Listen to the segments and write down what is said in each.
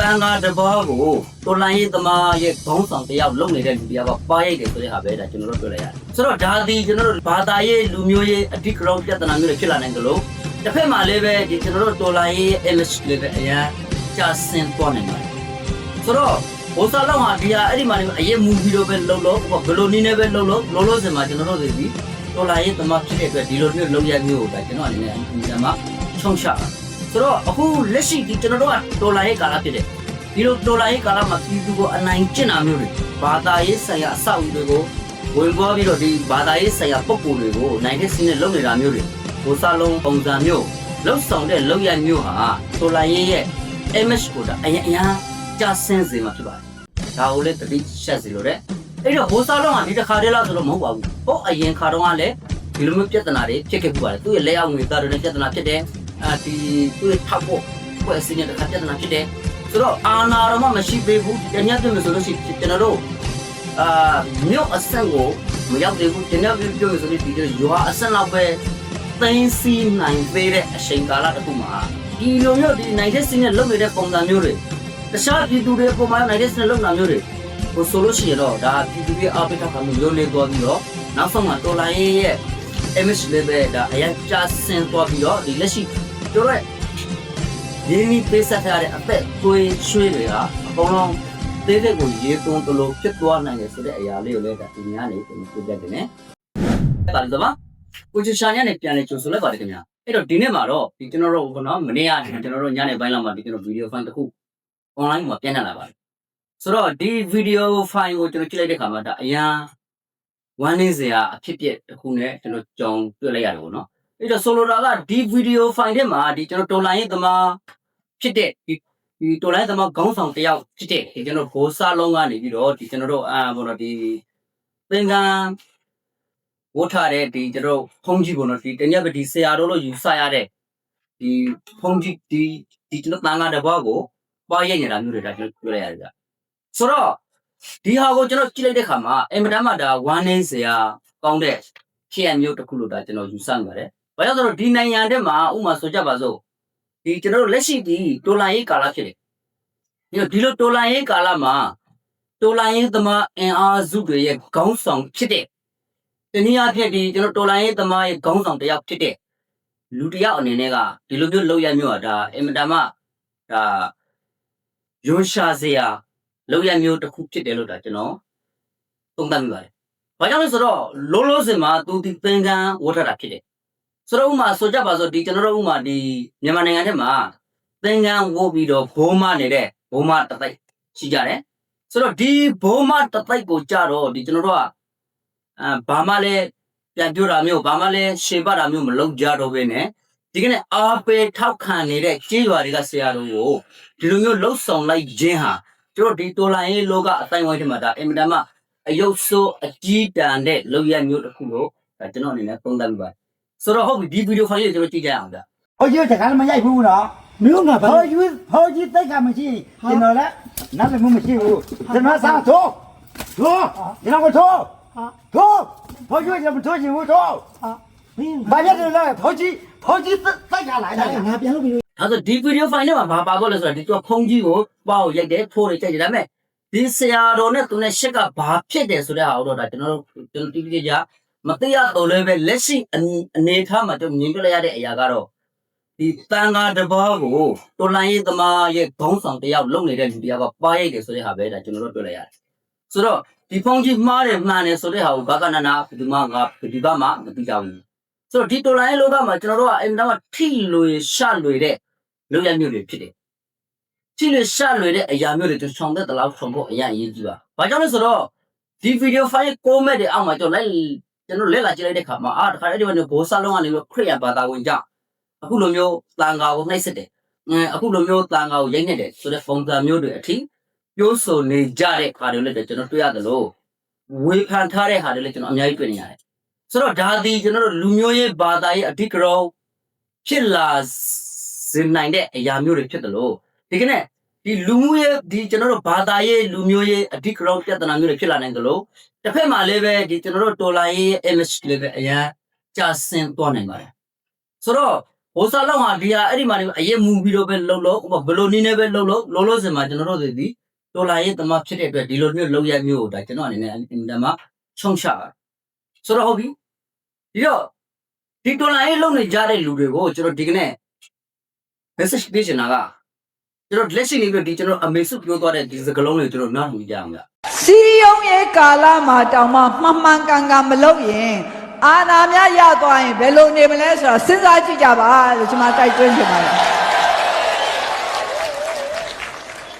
တန်ဃာတစ်ပါးကိုတော်လိုင်းရေးသမားရဲ့ခေါင်းဆောင်တစ်ယောက်လုပ်နေတဲ့လူတစ်ယောက်ကပါရိုက်တယ်ဆိုတဲ့ဟာပဲဒါကျွန်တော်တို့ပြောလိုက်ရတယ်ဆိုတော့ဒါဒီကျွန်တော်တို့ဘာသာရေးလူမျိုးရေးအဓိကရုဏ်းပြဿနာမျိုးတွေဖြစ်လာနိုင်ကြလို့တစ်ဖက်မှာလည်းပဲဒီကျွန်တော်တို့တော်လိုင်းရေး image လေးပဲအရင်ကြာဆင်းသွားနိုင်ပါတယ်ဆိုတော့ဘိုးစားလောက်ဟာဒီဟာအဲ့ဒီမှာနေအရင်မူဗီလိုပဲလှုပ်လို့ဘယ်လိုနည်းနဲ့ပဲလှုပ်လို့လုံးလုံးစင်မှာကျွန်တော်တို့တွေဒီတော်လိုင်းရေးသမားဖြစ်တဲ့အတွက်ဒီလိုမျိုးလုံရမျိုးကိုပဲကျွန်တော်အနေနဲ့အမှန်မှာချုံချတာ ဆိုတော့အခုလက်ရှိဒီကျွန်တော်တို့ကဒေါ်လာရဲ့ကာလဖြစ်တယ်ဒီလိုဒေါ်လာရဲ့ကာလမှာပြည်သူကိုအနိုင်ကျင့်တာမျိုးတွေဘာသာရေးဆိုင်ရာအဆောက်အဦတွေကိုဝင်ပွားပြီးတော့ဒီဘာသာရေးဆိုင်ရာပုံပုံတွေကိုနိုင်တဲ့စီးနဲ့လုပ်နေတာမျိုးတွေဘိုးစားလုံးပုံစံမျိုးလှုပ်ဆောင်တဲ့လုပ်ရမျိုးဟာဒေါ်လာရဲ့ရဲ့ image ကိုဒါအရင်အရင်ကြာဆင်းစေမှာဖြစ်ပါတယ်ဒါကိုလည်းတတိရှက်စီလို့တဲ့အဲ့တော့ဘိုးစားလုံးကဒီတစ်ခါတည်းလားဆိုတော့မဟုတ်ပါဘူးဟုတ်အရင်ခါတော့ကလည်းဒီလိုမျိုးပြဿနာတွေဖြစ်ခဲ့ပူပါတယ်သူ့ရဲ့လက်အောက်ငွေသားတွေနဲ့ပြဿနာဖြစ်တယ် အာဒီသူ့ထောက်ဖို့ဖွဲ့အစည်းနေတဲ့ခါပြဿနာဖြစ်တယ်ဆိုတော့အာနာတော့မှမရှိသေးဘူးတညက်ပြမယ်ဆိုလို့ရှိရင်ကျွန်တော်တို့အာမြို့အဆင့်ကိုမရောက်သေးဘူးတညက်ပြပြောမယ်ဆိုလို့ဒီရွာအဆင့်လောက်ပဲသိမ်းစီနိုင်သေးတဲ့အချိန်ကာလတစ်ခုမှာဒီလိုမျိုးဒီနိုင်တဲ့စင်းနဲ့လုပ်နေတဲ့ပုံစံမျိုးတွေတခြားပြည်သူတွေပုံမှန်နိုင်တဲ့စင်းနဲ့လုပ်တာမျိုးတွေကိုဆိုလို့ရှိရင်တော့ဒါပြည်သူတွေအားပေးတာကမျိုးလေးသွားပြီးတော့နောက်ဆုံးမှာတော်လိုင်းရဲ့ image level ဒါအရင်ကျဆင်းသွားပြီးတော့ဒီလက်ရှိ တို့ရဲ့ရင်းနှီးပေးဆက်ထားတဲ့အသက်သွေးရွှေတွေဟာအကုန်လုံးသေးသေးကိုရေသွန်းတလို့ဖြစ်သွားနိုင်တယ်ဆိုတဲ့အရာလေးကိုလည်းဒါဒီများနေကျွန်တော်ပြပြတယ်နော်။ပါလို့ပါကိုချူရှာညနေပြန်လေကြိုဆိုလိုက်ပါတယ်ခင်ဗျာ။အဲ့တော့ဒီနေ့မှာတော့ဒီကျွန်တော်တို့ကနော်မနေ့ကကျွန်တော်တို့ညနေပိုင်းလောက်မှာဒီကျွန်တော်ဗီဒီယိုဖိုင်တစ်ခု online မှာပြန်တက်လာပါတယ်။ဆိုတော့ဒီဗီဒီယိုဖိုင်ကိုကျွန်တော်ကြည့်လိုက်တဲ့ခါမှာဒါအရန်ဝမ်းနည်းစရာအဖြစ်အပျက်တစ်ခုနဲ့ကျွန်တော်ကြောင်တွေ့လိုက်ရတယ်ပေါ့နော်။ အဲ့တော့ဆိုလိုတာကဒီဗီဒီယိုဖိုင်ထဲမှာဒီကျွန်တော်တော်လိုင်းရေးသမားဖြစ်တဲ့ဒီဒီတော်လိုင်းသမားခေါင်းဆောင်တစ်ယောက်ဖြစ်တဲ့ဒီကျွန်တော်ဘိုးစားလုံးကနေပြီးတော့ဒီကျွန်တော်တို့အာဘောနော်ဒီသင်္ကန်းဝတ်ထားတဲ့ဒီကျွန်တော်တို့ဖုံးကြီးပေါ့နော်ဒီတညက်ပဲဒီဆရာတော်လို့ယူဆရတဲ့ဒီဖုံးကြီးဒီဒီကျွန်တော်တန်ခါတစ်ဘောက်ကိုပွားရိုက်နေတာမျိုးတွေဒါကျွန်တော်တွေ့လိုက်ရတယ်ဗျဆိုတော့ဒီဟာကိုကျွန်တော်ကြည့်လိုက်တဲ့ခါမှာအင်မတန်မှဒါဝမ်းနည်းစရာကောင်းတဲ့ဖြစ်ရမျိုးတစ်ခုလို့ဒါကျွန်တော်ယူဆနေပါတယ် ဘာကြောင့်လဲဆိုတော့ဒီနိုင်ငံထဲမှာဥပမာဆိုကြပါစို့ဒီကျွန်တော်တို့လက်ရှိဒီတိုလန်ရေးကာလဖြစ်တယ်ဒီလိုဒီလိုတိုလန်ရေးကာလမှာတိုလန်ရေးသမားအင်အားစုတွေရဲ့ခေါင်းဆောင်ဖြစ်တဲ့တနည်းအားဖြင့်ဒီကျွန်တော်တိုလန်ရေးသမားရဲ့ခေါင်းဆောင်တစ်ယောက်ဖြစ်တဲ့လူတစ်ယောက်အနေနဲ့ကဒီလိုမျိုးလောက်ရမျိုးอ่ะဒါအင်မတန်မှဒါရွှန်ရှာစရာလောက်ရမျိုးတစ်ခုဖြစ်တယ်လို့ဒါကျွန်တော်သုံးသပ်မိပါတယ်။ဘာကြောင့်လဲဆိုတော့လုံးလုံးစင်မှာသူဒီသင်္ကန်းဝတ်ထတာဖြစ်တယ်။ ဆိုတော့ဥမာဆိုကြပါစို့ဒီကျွန်တော်တို့ဥမာဒီမြန်မာနိုင်ငံထဲမှာသင်္ကန်းဝတ်ပြီးတော့ဘိုးမနေတဲ့ဘိုးမတစ်သိက်ရှိကြတယ်။ဆိုတော့ဒီဘိုးမတစ်သိက်ကိုကြတော့ဒီကျွန်တော်တို့ကအာဘာမှလည်းပြန်ပြောတာမျိုးဘာမှလည်းရှေ့ပတ်တာမျိုးမလုပ်ကြတော့ဘဲနဲ့ဒီကနေ့အားပေးထောက်ခံနေတဲ့ကြေးရွာတွေကဆရာတော်ကိုဒီလိုမျိုးလှုပ်ဆောင်လိုက်ခြင်းဟာကျွန်တော်ဒီတော်လိုင်းရေးလောကအတိုင်းဝိုင်းထဲမှာဒါအင်မတန်မှအယုတ်ဆိုးအကြီးတန်းတဲ့လုပ်ရမျိုးတစ်ခုလို့ဒါကျွန်တော်အနေနဲ့သုံးသပ်မိပါတယ် ဆိုတော့ဟုတ်ပြီဒီဗီဒီယိုဖိုင်လေးကျွန်တော်ကြည့်ကြရအောင်ဗျဟိုကြီးတခါလည်းမရိုက်ဘူးနော်မင်းကငါဘာဟိုကြီးဟိုကြီးတိတ်ကမရှိကျွန်တော်လည်းနားလည်းမရှိဘူးကျွန်တော်စားထိုးထိုးကျွန်တော်ကထိုးဟာထိုးဟိုကြီးကျွန်တော်ထိုးချင်ဘူးထိုးဟာမင်းဘာဖြစ်လို့လဲဟိုကြီးဟိုကြီးတိတ်ကလာတယ်ငါပြန်လို့ပြီးဒါဆိုဒီဗီဒီယိုဖိုင်ထဲမှာဘာပါတော့လဲဆိုတော့ဒီတော့ဖုန်းကြီးကိုပေါ့ရိုက်တယ်ထိုးတယ်ကြိုက်တယ်ဒါပေမဲ့ဒီဆရာတော်နဲ့သူနဲ့ရှက်ကဘာဖြစ်တယ်ဆိုတဲ့ဟာတော့ဒါကျွန်တော်တို့ကျွန်တော်တိတိကျကျ မသိရတော့လည်းပဲလက်ရှိအနေထားမှာကျွန်တော်မြင်ပြလိုက်ရတဲ့အရာကတော့ဒီတန်ဃာတစ်ပါးကိုတော်လိုင်းရေးသမားရဲ့ခေါင်းဆောင်တစ်ယောက်လုပ်နေတဲ့လူတစ်ယောက်ကပါရိုက်တယ်ဆိုတဲ့ဟာပဲဒါကျွန်တော်တို့တွေ့လိုက်ရတယ်ဆိုတော့ဒီဖုန်းကြီးမှားတယ်မှန်တယ်ဆိုတဲ့ဟာကိုဘာကနနာဘယ်သူမှငါဘယ်ဒီဘမှမသိကြဘူးဆိုတော့ဒီတော်လိုင်းရေးလောကမှာကျွန်တော်တို့ကအင်တာနက်ထိလွေရှလွေတဲ့လုပ်ရမျိုးတွေဖြစ်တယ်။ကြည့်လို့ရှာလွယ်တဲ့အရာမျိုးတွေကျွန်တော်ဆောင်တဲ့တလောက်ဆောင်ဖို့အရင်အရေးကြီးပါ။ဘာကြောင့်လဲဆိုတော့ဒီဗီဒီယိုဖိုင်ကိုမဲ့တဲ့အောက်မှာကျွန်တော်လိုက် ကျွန်တော်လက်လာကြည့်လိုက်တဲ့ခါမှာအာတခါတည်းဒီကနေဘောဆာလုံးကနေပြီးခရိယာဘာသာဝင်ကြအခုလိုမျိုးတန်ဃာကိုနှိပ်စက်တယ်။အဲအခုလိုမျိုးတန်ဃာကိုရိုက်နေတယ်ဆိုတဲ့ပုံစံမျိုးတွေအထိပြောဆိုနေကြတဲ့ခါတွေလည်းကျွန်တော်တွေ့ရတယ်လို့ဝေဖန်ထားတဲ့ဟာတွေလည်းကျွန်တော်အများကြီးတွေ့နေရတယ်။ဆိုတော့ဒါဒီကျွန်တော်တို့လူမျိုးရေးဘာသာရေးအဓိကရောဖြစ်လာစင်နိုင်တဲ့အရာမျိုးတွေဖြစ်တယ်လို့ဒီကနေ့ ဒီလူမှုရေးဒီကျွန်တော်တို့ဘာသာရေးလူမျိုးရေးအဓိကရောပြဿနာမျိုးတွေဖြစ်လာနိုင်တယ်လို့တစ်ဖက်မှာလည်းပဲဒီကျွန်တော်တို့တော်လိုင်းရေး image လေးပဲအရင်ကြာဆင်းသွားနိုင်ပါတယ်ဆိုတော့ဟိုစားလောက်ဟာဒီဟာအဲ့ဒီမှာနေအရင်မူပြီးတော့ပဲလှုပ်လို့ဟိုဘလိုနည်းနဲ့ပဲလှုပ်လို့လုံးလုံးစင်မှာကျွန်တော်တို့တွေဒီဒေါ်လာရေးတမဖြစ်တဲ့အတွက်ဒီလိုမျိုးလှုပ်ရမျိုးကိုဒါကျွန်တော်အနေနဲ့အင်တမချုံချတာဆိုတော့ဟုတ်ပြီဒီတော့ဒီဒေါ်လာရေးလှုပ်နေကြတဲ့လူတွေကိုကျွန်တော်ဒီကနေ့ message ပေးချင်တာက ကျွန်တော်လက်ရှိနေပြီးဒီကျွန်တော်အမေစုပြောသွားတဲ့ဒီစကားလုံးတွေကျွန်တော်နားထောင်ကြအောင်ဗျစီယုံရဲ့ကာလမှာတောင်မှမှန်မှန်ကန်ကန်မလုပ်ရင်အာနာများရသွားရင်ဘယ်လိုနေမလဲဆိုတာစဉ်းစားကြည့်ကြပါလို့ကျွန်မတိုက်တွန်းချင်ပါတယ်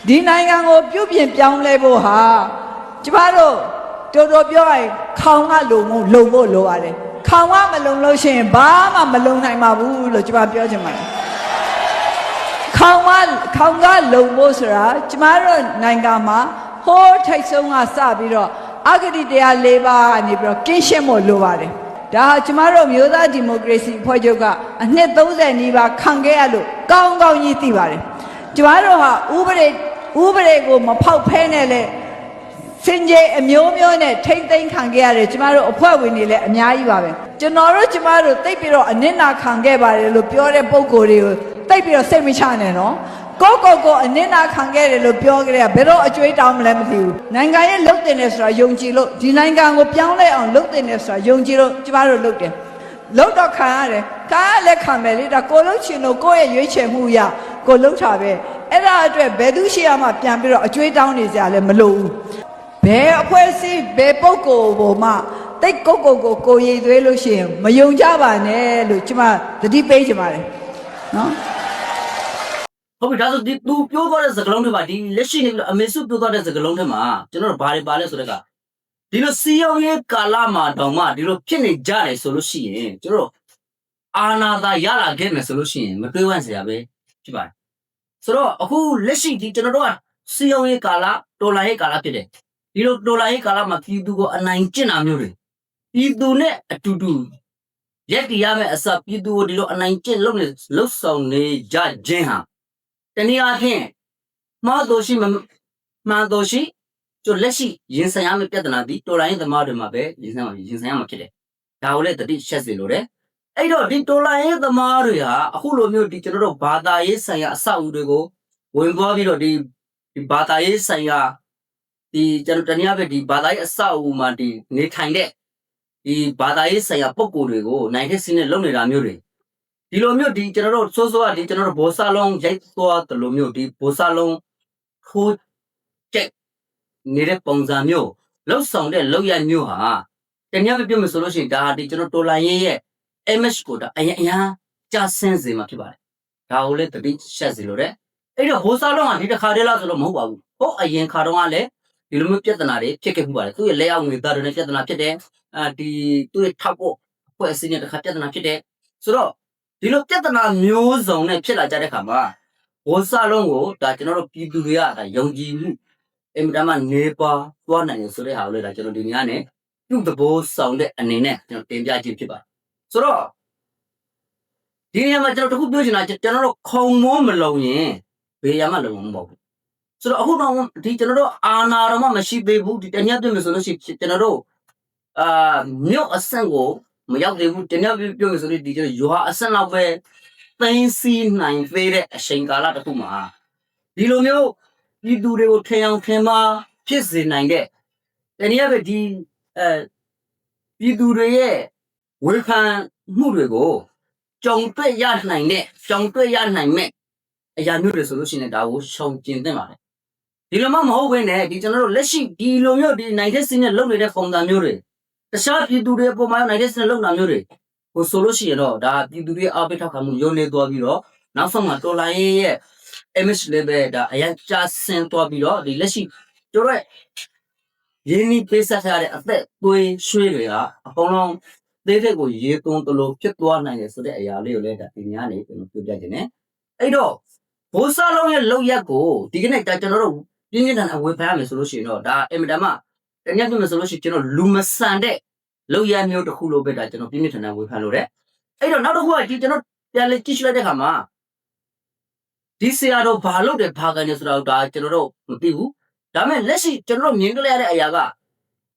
ဒီနိုင်ငံကိုပြုပြင်ပြောင်းလဲဖို့ဟာကျမတို့တော်တော်ပြောရရင်ခေါင်ကလုံဖို့လုံဖို့လိုပါတယ်ခေါင်ကမလုံလို့ရှိရင်ဘာမှမလုံနိုင်ပါဘူးလို့ကျမပြောချင်ပါတယ် ခေါင်ကခေါင်ကလုံဖို့ဆိုတာကျမတို့နိုင်ငံမှာဟိုးထိတ်ဆုံးကစပြီးတော့အဂတိတရား၄ပါးကနေပြီးတော့ကင်းရှင်းဖို့လိုပါတယ်ဒါဟာကျမတို့မျိုးသားဒီမိုကရေစီဖွဲ့ချုပ်ကအနှစ်30နီးပါးခံခဲ့ရလို့ကောင်းကောင်းကြီးသိပါတယ်ကျမတို့ဟာဥပဒေဥပဒေကိုမဖောက်ဖဲနဲ့လေစင်ကြေအမျိုးမျိုးနဲ့ထိမ့်သိမ်းခံခဲ့ရတယ်ကျမတို့အဖွဲ့ဝင်တွေလည်းအများကြီးပါပဲကျွန်တော်တို့ကျမတို့တိတ်ပြီးတော့အနစ်နာခံခဲ့ပါတယ်လို့ပြောတဲ့ပုံကိုယ်တွေကို တိတ်ပြီးတော့စိတ်မချနဲ့နော်ကိုကိုကိုအနစ်နာခံခဲ့တယ်လို့ပြောကြတဲ့ကဘယ်တော့အကျွေးတောင်းမလဲမသိဘူးနိုင်ငံရဲ့လုတ်တင်တယ်ဆိုတာယုံကြည်လို့ဒီနိုင်ငံကိုပြောင်းလဲအောင်လုတ်တင်တယ်ဆိုတာယုံကြည်လို့ကျမတို့လုတ်တယ်လုတ်တော့ခံရတယ်ခံရလဲခံမယ်လေဒါကိုလုတ်ချင်လို့ကိုယ့်ရဲ့ရွေးချယ်မှုအရကိုလုတ်တာပဲအဲ့ဒါအတွက်ဘယ်သူရှိရမှပြန်ပြီးတော့အကျွေးတောင်းနေကြလဲမလို့ဘူးဘယ်အဖွဲ့အစည်းဘယ်ပုဂ္ဂိုလ်ပေါ်မှာတိတ်ကိုကိုကိုကိုရည်သွေးလို့ရှိရင်မယုံကြပါနဲ့လို့ကျမသတိပေးချင်ပါတယ်နော် ဟုတ်ပြီဒါဆိုဒီသူပြောသွားတဲ့စကားလုံးတွေပါဒီလက်ရှိနေပြီးတော့အမေစုပြောသွားတဲ့စကားလုံးတွေမှာကျွန်တော်တို့ဘာတွေပါလဲဆိုတော့ကဒီလိုစီယောင်းရဲ့ကာလမှာတောင်မှဒီလိုဖြစ်နေကြတယ်ဆိုလို့ရှိရင်ကျွန်တော်တို့အာနာသာရလာခဲ့မယ်ဆိုလို့ရှိရင်မတွေးဝန့်စရာပဲဖြစ်ပါတယ်ဆိုတော့အခုလက်ရှိဒီကျွန်တော်တို့ကစီယောင်းရဲ့ကာလတော်လာရဲ့ကာလဖြစ်တယ်ဒီလိုတော်လာရဲ့ကာလမှာပြည်သူကိုအနိုင်ကျင့်တာမျိုးတွေပြည်သူနဲ့အတူတူရက်တည်ရမယ့်အစပြည်သူကိုဒီလိုအနိုင်ကျင့်လုပ်နေလှုပ်ဆောင်နေကြခြင်းဟာ တနည်းအားဖြင့်မှားတော်ရှိမမှန်တော်ရှိကျလက်ရှိရင်ဆိုင်ရမယ့်ပြဿနာဒီတော်လိုင်းသမားတွေမှာပဲရင်ဆိုင်ရမှာရင်ဆိုင်ရမှာဖြစ်တယ်။ဒါကိုလည်းတတိရှက်စီလို့တယ်။အဲ့တော့ဒီတော်လိုင်းသမားတွေဟာအခုလိုမျိုးဒီကျွန်တော်တို့ဘာသာရေးဆိုင်ရာအဆောက်အဦတွေကိုဝင်သွားပြီးတော့ဒီဒီဘာသာရေးဆိုင်ရာဒီကျွန်တော်တနည်းအားဖြင့်ဒီဘာသာရေးအဆောက်အဦမှာဒီနေထိုင်တဲ့ဒီဘာသာရေးဆိုင်ရာပုံကိုယ်တွေကိုနိုင်တဲ့စင်းနဲ့လုပ်နေတာမျိုးတွေ ဒီလိုမျိုးဒီကျွန်တော်တို့စိုးစိုးကဒီကျွန်တော်တို့ဘောဆာလုံးရိုက်သွားတယ်လို့မျိုးဒီဘောဆာလုံးထိုးကျက်နေတဲ့ပုံစံမျိုးလှုပ်ဆောင်တဲ့လောက်ရမျိုးဟာတနည်းအားဖြင့်ပြောမယ်ဆိုလို့ရှိရင်ဒါဟာဒီကျွန်တော်တော်လိုင်းရဲ့ image ကိုဒါအရင်အရင်ကြာဆင်းစေမှာဖြစ်ပါတယ်ဒါကိုလည်းတတိရှက်စီလို့တဲ့အဲ့တော့ဘောဆာလုံးကဒီတစ်ခါတည်းလားဆိုတော့မဟုတ်ပါဘူးဟိုအရင်ခါတုန်းကလည်းဒီလိုမျိုးပြဿနာတွေဖြစ်ခဲ့မှုပါတယ်သူ့ရဲ့လက်အောက်ငွေသားတွေနဲ့ပြဿနာဖြစ်တယ်အာဒီသူ့ရဲ့ထောက်ဖို့အဖွဲ့အစည်းနဲ့တစ်ခါပြဿနာဖြစ်တယ်ဆိုတော့ ဒီလိုပြဿနာမျိုးစုံနဲ့ဖြစ်လာကြတဲ့ခါမှာဘောဆာလုံးကိုဒါကျွန်တော်တို့ပြည်သူတွေကဒါယုံကြည်မှုအင်မတန်မှနေပါသွားနိုင်တယ်ဆိုတဲ့ဟာကိုလည်းဒါကျွန်တော်ဒီနေ့ကနေပြုသဘောဆောင်တဲ့အနေနဲ့ကျွန်တော်တင်ပြခြင်းဖြစ်ပါတယ်ဆိုတော့ဒီနေရာမှာကျွန်တော်တခုပြောချင်တာကျွန်တော်တို့ခုံမိုးမလုံရင်ဘေးရမလုံမှာမဟုတ်ဘူးဆိုတော့အခုတော့ဒီကျွန်တော်တို့အာနာတော်မှမရှိသေးဘူးဒီတညက်ပြမယ်ဆိုလို့ရှိရင်ကျွန်တော်တို့အာမြို့အဆင့်ကို မရောက်သေးဘူးတနည်းပြောပြောမယ်ဆိုရင်ဒီကျရွာအဆက်လောက်ပဲသိမ်းစီးနိုင်သေးတဲ့အချိန်ကာလတစ်ခုမှာဒီလိုမျိုးပြည်သူတွေကိုထင်အောင်ထင်မှားဖြစ်စေနိုင်တဲ့တနည်းပဲဒီအဲပြည်သူတွေရဲ့ဝေဖန်မှုတွေကိုကြုံတွေ့ရနိုင်တဲ့ကြုံတွေ့ရနိုင်မဲ့အရာမျိုးတွေဆိုလို့ရှိရင်ဒါကိုရှောင်ကျင်သင့်ပါတယ်ဒီလိုမှမဟုတ်ဘဲနဲ့ဒီကျွန်တော်တို့လက်ရှိဒီလိုမျိုးဒီနိုင်တဲ့စင်းနဲ့လုပ်နေတဲ့ပုံစံမျိုးတွေ တခြားပြည်သူတွေအပေါ်မှာနိုင်တဲ့စနစ်လုံနာမျိုးတွေဟိုဆိုလို့ရှိရင်တော့ဒါပြည်သူတွေအားပေးထောက်ခံမှုယုံနေသွားပြီးတော့နောက်ဆုံးမှာတော်လိုင်းရဲ့ image level ဒါအရင်ကျဆင်းသွားပြီးတော့ဒီလက်ရှိတို့ရဲ့ရင်းနှီးပေးဆက်ထားတဲ့အသက်သွေးရွှေတွေကအကုန်လုံးသေးသေးကိုရေသွန်းတလို့ဖြစ်သွားနိုင်တယ်ဆိုတဲ့အရာလေးကိုလည်းဒါဒီညနေကျွန်တော်ပြောပြခြင်းနဲ့အဲ့တော့ဘိုးစားလုံးရဲ့လောက်ရက်ကိုဒီကနေ့ဒါကျွန်တော်တို့ပြင်းပြင်းထန်ထန်ဝေဖန်ရမယ်ဆိုလို့ရှိရင်တော့ဒါအင်မတန်မှ တကယ်ပြောမယ်ဆိုလို့ရှိရင်ကျွန်တော်လူမဆန်တဲ့လောက်ရမျိုးတစ်ခုလို့ပဲဒါကျွန်တော်ပြင်းပြထန်ထန်ဝေဖန်လို့တဲ့အဲ့တော့နောက်တစ်ခုကဒီကျွန်တော်ပြန်လေကြည့်ရှုလိုက်တဲ့ခါမှာဒီဆရာတော်ဘာလုပ်တယ်ဘာကနေဆိုတော့ဒါကျွန်တော်တို့မသိဘူးဒါပေမဲ့လက်ရှိကျွန်တော်တို့မြင်ကြရတဲ့အရာက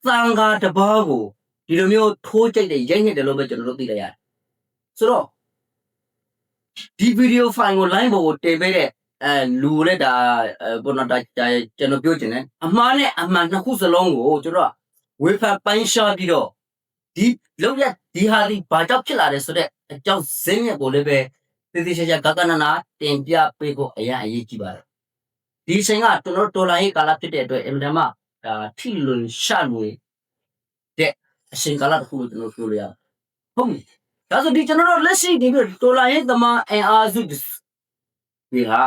သံဃာတစ်ပါးကိုဒီလိုမျိုးထိုးကြိတ်တဲ့ရိုက်ညစ်တယ်လို့ပဲကျွန်တော်တို့သိလိုက်ရတယ်ဆိုတော့ဒီဗီဒီယိုဖိုင်ကို line ပေါ်ကိုတင်ပေးတဲ့ အဲလူလည်းဒါအဲဘောနော်ဒါဒါကျွန်တော်ပြောချင်တယ်အမှားနဲ့အမှန်နှစ်ခုစလုံးကိုကျွန်တော်ကဝေဖန်ပိုင်းရှားပြီးတော့ဒီလောက်ရဒီဟာဒီဘာကြောင့်ဖြစ်လာတယ်ဆိုတော့အကြောင်းဇင်းမြက်ကိုလည်းပဲတည်တည်ချာချာဂကနနာတင်ပြပေးဖို့အရင်အရေးကြီးပါတယ်ဒီအချိန်ကကျွန်တော်တော်လိုင်းရေးကာလဖြစ်တဲ့အတွက်အင်မတန်မှဒါထိလွန်ရှလွေတဲ့အချိန်ကာလတစ်ခုလို့ကျွန်တော်ပြောလို့ရတယ်ဟုတ်ပြီဒါဆိုဒီကျွန်တော်တို့လက်ရှိဒီတော်လိုင်းရေးသမားအင်အားစုဒီဟာ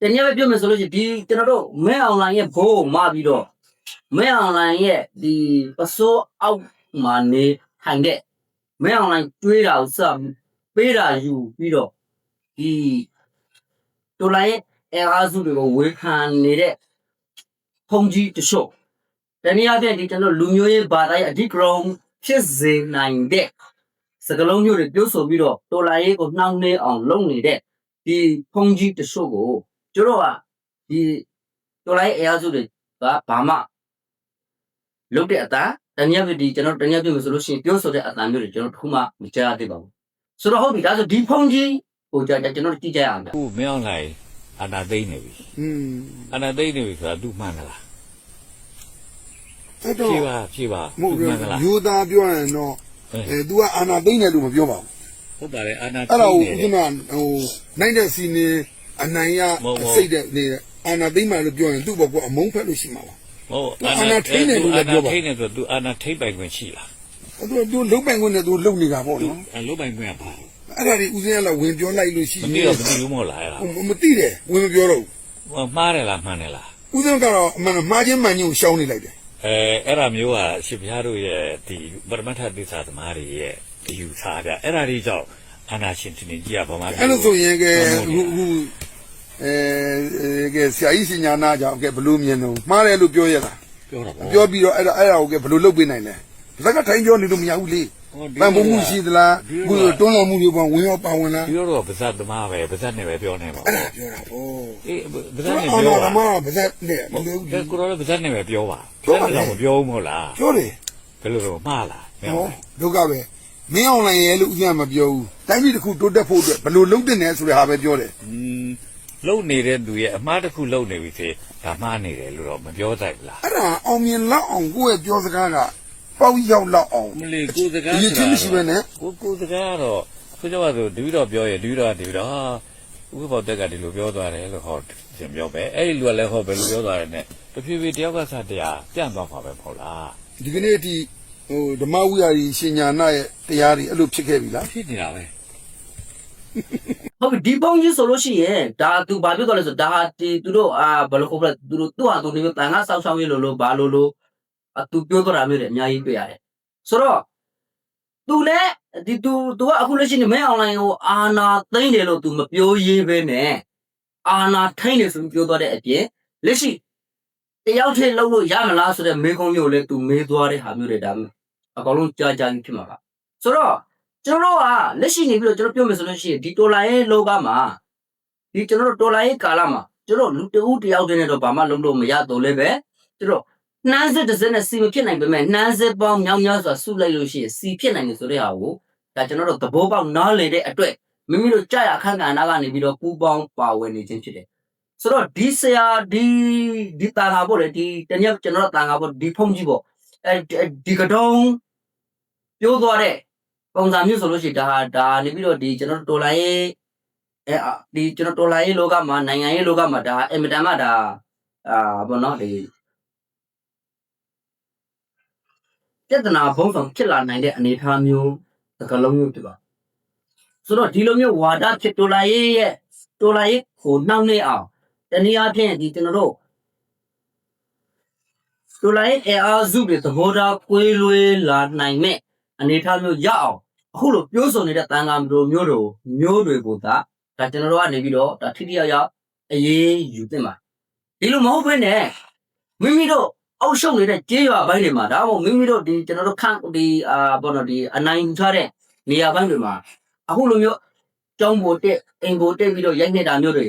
တနည်းပဲပြောမယ်ဆိုလို့ရှိရင်ဒီကျွန်တော်တို့မဲအွန်လိုင်းရဲ့ဘိုးကိုမပြီးတော့မဲအွန်လိုင်းရဲ့ဒီပစိုးအောက်မှာနေထိုင်တဲ့မဲအွန်လိုင်းတွေးတာဥစ္စာပေးတာယူပြီးတော့ဒီတော်လိုင်းရဲ့အင်အားစုတွေကိုဝေခံနေတဲ့ဖုန်ကြီးတချို့တနည်းအားဖြင့်ဒီကျွန်တော်လူမျိုးရေးဘာသာရေးအဓိကရုဏ်းဖြစ်စေနိုင်တဲ့စကလုံးမျိုးတွေပြုဆိုပြီးတော့တော်လိုင်းရေးကိုနှောင့်နှေးအောင်လုပ်နေတဲ့ဒီဖုန်ကြီးတချို့ကို ကျတို့ကဒီတော်လိုက်အရာစုတွေကဘာမှလုတ်တဲ့အတာတနည်းပြဒီကျွန်တော်တနည်းပြမယ်ဆိုလို့ရှိရင်ပြောဆိုတဲ့အတာမျိုးတွေကျွန်တော်တခုမှမကြားသေးပါဘူးဆိုတော့ဟုတ်ပြီဒါဆိုဒီဖုန်းကြီးဟိုကြာကျွန်တော်ကြည့်ကြရအောင်ဗျဟုတ်မင်းအောင်လိုက်အနာသိမ့်နေပြီอืมအနာသိမ့်နေပြီဆိုတာသူမှန်လားအဲ့တော့ဖြေပါဖြေပါမဟုတ်ဘူးယူသားပြောရင်တော့အဲ तू ကအာနာသိမ့်တယ်လို့မပြောပါဘူးဟုတ်ပါတယ်အာနာသိမ့်တယ်အဲ့ဒါကိုဥက္ကမဟိုနိုင်တဲ့စီနေ အနိုင်ရစိတ်တဲ့နေတဲ့အာနာသိမ့်မှလို့ပြောရင်သူ့ဘောကအမုန်းဖက်လို့ရှိမှာပါဟုတ်အာနာထိနေလို့လည်းပြောပါအာနာထိနေဆိုသူအာနာထိပိုင်ခွင့်ရှိလားသူသူလုံပိုင်ခွင့်နဲ့သူလုံနေတာပေါ့နော်လုံပိုင်ခွင့်ကဘာအဲ့ဒါဒီဦးစင်းကလည်းဝင်ပြောလိုက်လို့ရှိမသိတော့မသိဘူးမဟုတ်လားအဲ့ဒါမသိတယ်ဝင်မပြောတော့ဘူးမှားတယ်လားမှန်တယ်လားဦးစင်းကတော့အမှန်မှားခြင်းမှန်ခြင်းကိုရှောင်းနေလိုက်တယ်အဲအဲ့ဒါမျိုးကရှင်ဘုရားတို့ရဲ့ဒီပရမတ္ထသစ္စာသမားတွေရဲ့ဒီယူဆတာအဲ့ဒါတွေကြောင့် အာနာရှင်တင်ကြီးကဘာမှအဲ့လိုဆိုရင်ကဲအခုအခုအဲကဲဆရာကြီးစညာနာကြောင့်ကဲဘလို့မြင်တော့မှားတယ်လို့ပြောရတာပြောတာပေါ့ပြောပြီးတော့အဲ့ဒါအဲ့ဒါကိုကဲဘလို့လုပ်ပေးနိုင်လဲဒါကထိုင်ပြောနေလို့မရဘူးလေပန်ဖို့မှုရှိသလားခုတွန်းလှန်မှုတွေပေါ့ဝင်ရောပါဝင်လားဒီတော့ဗဇတ်သမားပဲဗဇတ်နဲ့ပဲပြောနေပါအဲ့ဘူးဒါပြောတာပေါ့အေးဗဇဒါတ်နဲ့အော်ပြောတော့ပါမပါဇက်နဲ့မလို့ကဲကိုရောလည်းဗဇတ်နဲ့ပဲပြောပါပြောပါလေတော့မပြောဘူးမဟုတ်လားပြောတယ်ဘယ်လိုတော့မှားလားမင်းဟောဒုက္ခပဲ မင်းအွန်လိုင်းရဲ့လို့ဥစ္စာမပြောဘူးတိုင်းပြည်တစ်ခုတိုးတက်ဖို့အတွက်ဘယ်လိုလုပ်တင်လဲဆိုတဲ့ဟာပဲပြောတယ်อืมလုံနေတဲ့သူရဲ့အမှားတစ်ခုလုံနေပြီစေဒါမှားနေတယ်လို့တော့မပြောတတ်ဘူးလားအဲ့ဒါအောင်မြင်လောက်အောင်ကိုယ့်ရဲ့ပြောစကားကပေါက်ရောက်လောက်အောင်မလီကိုစကားဒီချင်းမရှိပဲနဲ့ကိုကိုစကားကတော့ဆိုကြပါစို့တပည့်တော်ပြောရင်တပည့်တော်ကတပည့်တော်ဟာဥပ္ပောတက်ကဒီလိုပြောသွားတယ်လို့ဟောရှင်ပြောပဲအဲ့ဒီလူကလည်းဟောဘယ်လိုပြောသွားတယ်နဲ့တဖြည်းဖြည်းတယောက်ကစတရားပြန့်သွားမှာပဲမဟုတ်လားဒီကနေ့အထိ ဟိုဓမ္မဝိဟာရီရှင်ညာနာရဲ့တရားတွေအဲ့လိုဖြစ်ခဲ့ပြီလားဖြစ်နေတာပဲဟုတ်ပြီဒီဖုန်ကြီးဆိုလို့ရှိရင်ဒါသူဘာပြောတော့လဲဆိုဒါဟာဒီသူတို့အာဘယ်လိုခေါ်လဲသူတို့သူ့ဟာသူနေတန်ခါဆောက်ရှောက်ရေးလို့လို့ဘာလို့လို့အသူပြောတော့တာမျိုးတွေအများကြီးတွေ့ရတယ်ဆိုတော့သူလည်းဒီသူသူကအခုလက်ရှိနေမဲအွန်လိုင်းကိုအာနာသိမ့်တယ်လို့သူမပြောရေးပဲနဲ့အာနာထိမ့်တယ်ဆိုပြီးပြောသွားတဲ့အပြင်လက်ရှိတယောက်တည်းလုံးလို့ရမလားဆိုတဲ့မေးခွန်းမျိုးလည်းသူမေးသွားတဲ့ဟာမျိုးတွေဒါ အကောင်လုံးကြာကြာကြီးဖြစ်မှာပါဆိုတော့ကျွန်တော်တို့ကလက်ရှိနေပြီးတော့ကျွန်တော်ပြောမယ်ဆိုလို့ရှိရင်ဒီတော်လိုင်းရဲ့လောကမှာဒီကျွန်တော်တို့တော်လိုင်းရဲ့ကာလမှာကျွန်တော်လူတဦးတယောက်တည်းနဲ့တော့ဘာမှလုံးလို့မရတော့လဲပဲကျွန်တော်နှမ်းစစ်တစ်စက်နဲ့စီမဖြစ်နိုင်ပေမဲ့နှမ်းစစ်ပေါင်းမြောက်များစွာစုလိုက်လို့ရှိရင်စီဖြစ်နိုင်တယ်ဆိုတဲ့ဟာကိုဒါကျွန်တော်တို့သဘောပေါက်နားလည်တဲ့အတွက်မိမိတို့ကြာရအခန့်ကဏ္ဍကနေပြီးတော့ပူပေါင်းပါဝင်နေခြင်းဖြစ်တယ်ဆိုတော့ဒီဆရာဒီဒီတာငါပေါ့လေဒီတနည်းကျွန်တော်တို့တာငါပေါ့ဒီဖုန်ကြီးပေါ့အဲဒီကတုံး ပြောသွားတဲ့ပုံစံမျိုးဆိုလို့ရှိရင်ဒါဟာဒါနေပြီးတော့ဒီကျွန်တော်တို့တော်လိုင်းရေးအဲအာဒီကျွန်တော်တော်လိုင်းရေးလောကမှာနိုင်ငံရေးလောကမှာဒါအင်မတန်မှဒါအာဘောနော်ဒီပြဿနာဘုံဆောင်ဖြစ်လာနိုင်တဲ့အနေအထားမျိုးသကလုံးမျိုးဖြစ်ပါဆိုတော့ဒီလိုမျိုးဝါဒဖြစ်တော်လိုင်းရေးရဲ့တော်လိုင်းရေးကိုနှောင့်နှေးအောင်တနည်းအားဖြင့်ဒီကျွန်တော်တို့တော်လိုင်းရေးအအားစုတွေသဘောထားကွေးလွဲလာနိုင်မဲ့ အနေထားမျိုးရအောင်အခုလိုပြောဆိုနေတဲ့တန်ခါမျိုးမျိုးတို့မျိုးတွေကိုဒါဒါကျွန်တော်တို့ကနေပြီးတော့ဒါထိထိရောက်ရောက်အရေးယူသင့်ပါဒီလိုမဟုတ်ဘဲနဲ့မိမိတို့အောက်ရှုံနေတဲ့ကြေးရွာဘိုင်းတွေမှာဒါမှမဟုတ်မိမိတို့ဒီကျွန်တော်တို့ခန့်ဒီအာဘောနော်ဒီအနိုင်ယူထားတဲ့နေရာဘိုင်းတွေမှာအခုလိုမျိုးကျောင်းပေါ်တက်အိမ်ပေါ်တက်ပြီးတော့ရိုက်နေတာမျိုးတွေ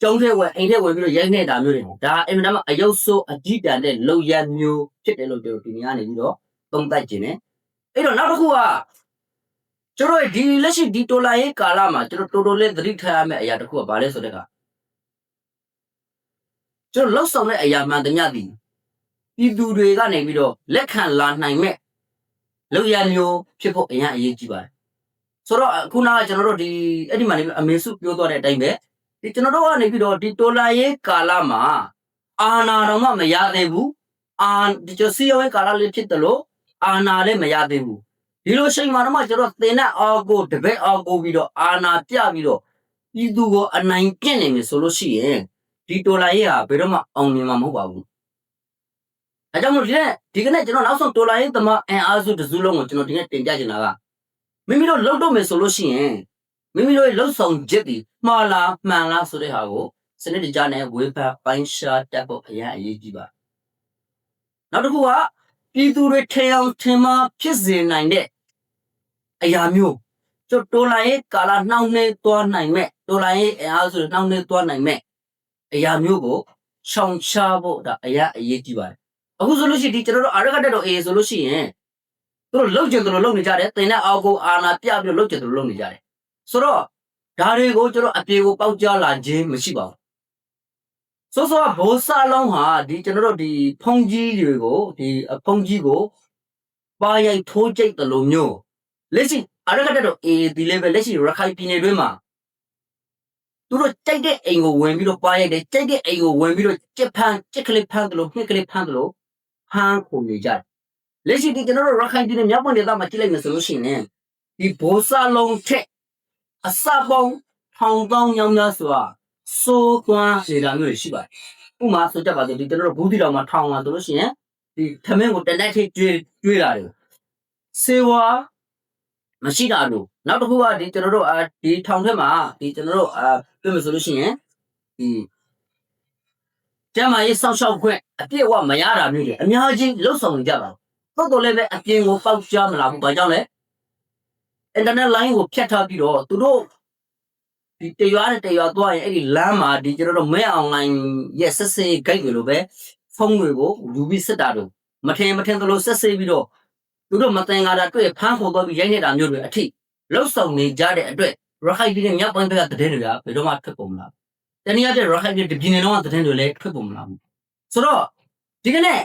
ကျောင်းထဲဝယ်အိမ်ထဲဝယ်ပြီးတော့ရိုက်နေတာမျိုးတွေဒါအင်မတန်မှအယုတ်ဆိုးအကြည့်တန်တဲ့လောက်ရမျိုးဖြစ်တယ်လို့ကျွန်တော်ဒီနေရာနေပြီးတော့သုံးသပ်ခြင်းနဲ့ အဲ့တော့နောက်တစ်ခုကကျွန်တော်ဒီလက်ရှိဒီတော်လာရေးကာလမှာကျွန်တော်တော်တော်လေးသတိထားရမယ့်အရာတစ်ခုကဘာလဲဆိုတဲ့ကကျွန်တော်လောက်ဆောင်တဲ့အရာမှန်တမျှသည်ပြည်သူတွေကနေပြီးတော့လက်ခံလာနိုင်မဲ့လောက်ရမျိုးဖြစ်ဖို့အရင်အရေးကြီးပါတယ်ဆိုတော့အခုနကကျွန်တော်တို့ဒီအဲ့ဒီမှာနေပြီးအမေစုပြောသွားတဲ့အတိုင်းပဲဒီကျွန်တော်တို့ကနေပြီးတော့ဒီတော်လာရေးကာလမှာအာနာတော်မှမရသေးဘူးအာဒီကျစီယောရဲ့ကာလလေးဖြစ်တယ်လို့ အာနာလည်းမရသေးဘူးဒီလိုချိန်မှာတော့မှကျွန်တော်သင်တဲ့အောက်ကိုတပည့်အောက်ကိုပြီးတော့အာနာပြပြီးတော့ပြည်သူကိုအနိုင်ကျင့်နေမယ်ဆိုလို့ရှိရင်ဒီတော်လိုင်းရေးဟာဘယ်တော့မှအောင်မြင်မှာမဟုတ်ပါဘူး။အဲကြောင့်မို့ဒီနေ့ဒီကနေ့ကျွန်တော်နောက်ဆုံးတော်လိုင်းရေးသမားအင်အားစုတစ်စုလုံးကိုကျွန်တော်ဒီနေ့တင်ပြချင်တာကမိမိတို့လှုပ်တော့မယ်ဆိုလို့ရှိရင်မိမိတို့ရဲ့လှုပ်ဆောင်ချက်ဒီမှားလားမှန်လားဆိုတဲ့ဟာကိုစနစ်တကျနဲ့ဝေဖန်ပိုင်းရှားတတ်ဖို့အရင်အရေးကြီးပါ။နောက်တစ်ခုက ပြည်သူတွေထေအောင်ထင်မှားဖြစ်စေနိုင်တဲ့အရာမျိုးကျတော့တော်လိုင်းရဲ့ကာလနှောင့်နှေးသွားနိုင်မဲ့တော်လိုင်းရဲ့အအားဆိုနှောင့်နှေးသွားနိုင်မဲ့အရာမျိုးကိုရှောင်ရှားဖို့ဒါအရာအရေးကြီးပါတယ်အခုဆိုလို့ရှိရင်ဒီကျွန်တော်တို့အာရကတက်တော့အေးဆိုလို့ရှိရင်သူတို့လှုပ်ကြတယ်လို့လှုပ်နေကြတယ်တင်တဲ့အောက်ကိုအာနာပြပြီးလှုပ်ကြတယ်လို့လှုပ်နေကြတယ်ဆိုတော့ဒါတွေကိုကျွန်တော်အပြေကိုပေါက်ကြားလာခြင်းမရှိပါဘူး ဆိုဆိုဘောဆာလုံးဟာဒီကျွန်တော်တို့ဒီဖုန်ကြီးတွေကိုဒီဖုန်ကြီးကိုပါရိုက်ထိုးကြိတ်တယ်လို့မျိုးလက်ရှိအရကတက်တော့အေးဒီလေးပဲလက်ရှိရခိုင်ပြည်နယ်တွင်းမှာသူတို့ကြိုက်တဲ့အိမ်ကိုဝင်ပြီးတော့ပါရိုက်တယ်ကြိုက်တဲ့အိမ်ကိုဝင်ပြီးတော့ကြက်ဖန်းကြက်ကလေးဖန်းတယ်လို့နှစ်ကလေးဖန်းတယ်လို့ဖန်းခုန်နေကြတယ်လက်ရှိဒီကျွန်တော်တို့ရခိုင်ပြည်နယ်မြောက်ပိုင်းဒေသမှာကြည့်လိုက်မယ်ဆိုလို့ရှိရင်ဒီဘောဆာလုံးထက်အစပေါင်းထောင်ပေါင်းညောင်းများဆိုတာ စိုးသွမ်းနေတာမျိုးတွေရှိပါတယ်ဥပမာဆိုကြပါစို့ဒီကျွန်တော်တို့ဘူးတီတော်မှာထောင်လာဆိုလို့ရှိရင်ဒီသမင်းကိုတနက်ထိကျွေးကျွေးလာတယ်စေဝါမရှိတာလို့နောက်တစ်ခုကဒီကျွန်တော်တို့အာဒီထောင်ထက်မှာဒီကျွန်တော်တို့အာပြောမယ်ဆိုလို့ရှိရင်ဒီကျမ်းမာရေးစောင့်ရှောက်ခွင့်အပြည့်အဝမရတာမျိုးတွေအများကြီးလှုပ်ဆောင်နေကြတာတော့တော်လည်းပဲအပြင်ကိုပေါက်ကြားမလာဘူးဘာကြောင့်လဲအင်တာနက်လိုင်းကိုဖြတ်ထားပြီးတော့သူတို့ ဒီတရွာနဲ့တရွာသွားရင်အဲ့ဒီလမ်းမှာဒီကျွန်တော်တို့မဲအွန်လိုင်းရဲ့ဆက်စေးဂိတ်တွေလိုပဲဖုန်းတွေကိုယူပြီးစစ်တာတို့မထင်မထင်သလိုဆက်စေးပြီးတော့သူတို့မတင်ကားတာတွေ့ဖမ်းခေါ်တော့ပြီးရိုက်နေတာမျိုးတွေအထိလှုပ်ဆောင်နေကြတဲ့အတွက်ရခိုင်ပြည်နယ်မြောက်ပိုင်းဘက်ကသတင်းတွေကဘယ်တော့မှထွက်ပေါ်မလာဘူး။တနည်းအားဖြင့်ရခိုင်ပြည်နယ်ပြည်နယ်လုံးကသတင်းတွေလည်းထွက်ပေါ်မလာဘူး။ဆိုတော့ဒီကနေ့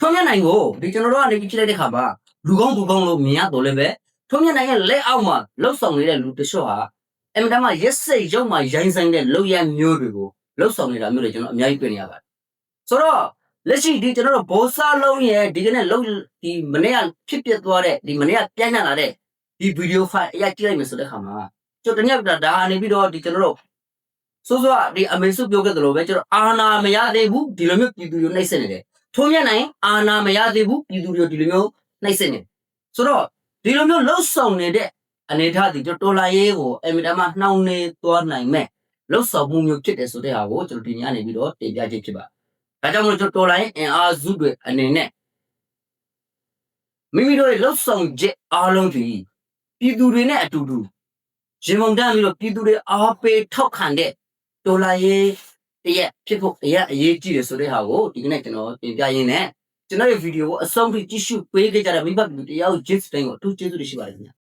ထုံးမြနိုင်ကိုဒီကျွန်တော်တို့ကနေပြီးကြည့်လိုက်တဲ့ခါမှာလူကောင်းသူကောင်းလို့မြင်ရတော့လည်းပဲထုံးမြနိုင်ရဲ့လက်အောက်မှာလှုပ်ဆောင်နေတဲ့လူတချို့ဟာ အင်မတန်မှရက်စိတ်ရုပ်မှရိုင်းဆိုင်တဲ့လုပ်ရမျိုးတွေကိုလှုပ်ဆောင်နေတာမျိုးတွေကျွန်တော်အများကြီးတွေ့နေရပါတယ်။ဆိုတော့လက်ရှိဒီကျွန်တော်တို့ဘောဆာလုံးရဲ့ဒီကနေ့လုံးဒီမနေ့ကဖြစ်ပျက်သွားတဲ့ဒီမနေ့ကပြန့်နှံ့လာတဲ့ဒီဗီဒီယိုဖိုင်အရာကြည့်လိုက်မယ်ဆိုတဲ့ခါမှာကျွန်တော်တနည်းကဒါအနေပြီးတော့ဒီကျွန်တော်တို့စိုးစိုးကဒီအမေစုပြောခဲ့သလိုပဲကျွန်တော်အာနာမရသေးဘူးဒီလိုမျိုးပြည်သူတွေနှိမ့်ဆက်နေတယ်ထုံးမြတ်နိုင်အာနာမရသေးဘူးပြည်သူတွေဒီလိုမျိုးနှိမ့်ဆက်နေဆိုတော့ဒီလိုမျိုးလှုပ်ဆောင်နေတဲ့ အနေထားဒီကျွန်တော်တော်လာရေးကိုအမီတမနှောင်းနေသွားနိုင်မဲ့လှုပ်ဆောင်မှုမျိုးဖြစ်တယ်ဆိုတဲ့ဟာကိုကျွန်တော်ဒီညနေပြီးတော့တင်ပြခြင်းဖြစ်ပါဒါကြောင့်မလို့ကျွန်တော်တော်လိုင်းအင်အားစုတွေအနေနဲ့မိမိတို့ရဲ့လှုပ်ဆောင်ချက်အားလုံးဒီပြည်သူတွေနဲ့အတူတူရင်မုံတန်းပြီးတော့ပြည်သူတွေအားပေးထောက်ခံတဲ့တော်လိုင်းရေးတရက်ဖြစ်ဖို့အရက်အရေးကြီးတယ်ဆိုတဲ့ဟာကိုဒီကနေ့ကျွန်တော်ပြင်ပြရင်းနဲ့ကျွန်တော်ရဲ့ဗီဒီယိုကိုအဆုံးထိကြည့်ရှုပေးခဲ့ကြတဲ့မိဘပြည်သူတယောက် Jits တိုင်းကိုအထူးကျေးဇူးတင်ရှိပါတယ်ခင်ဗျာ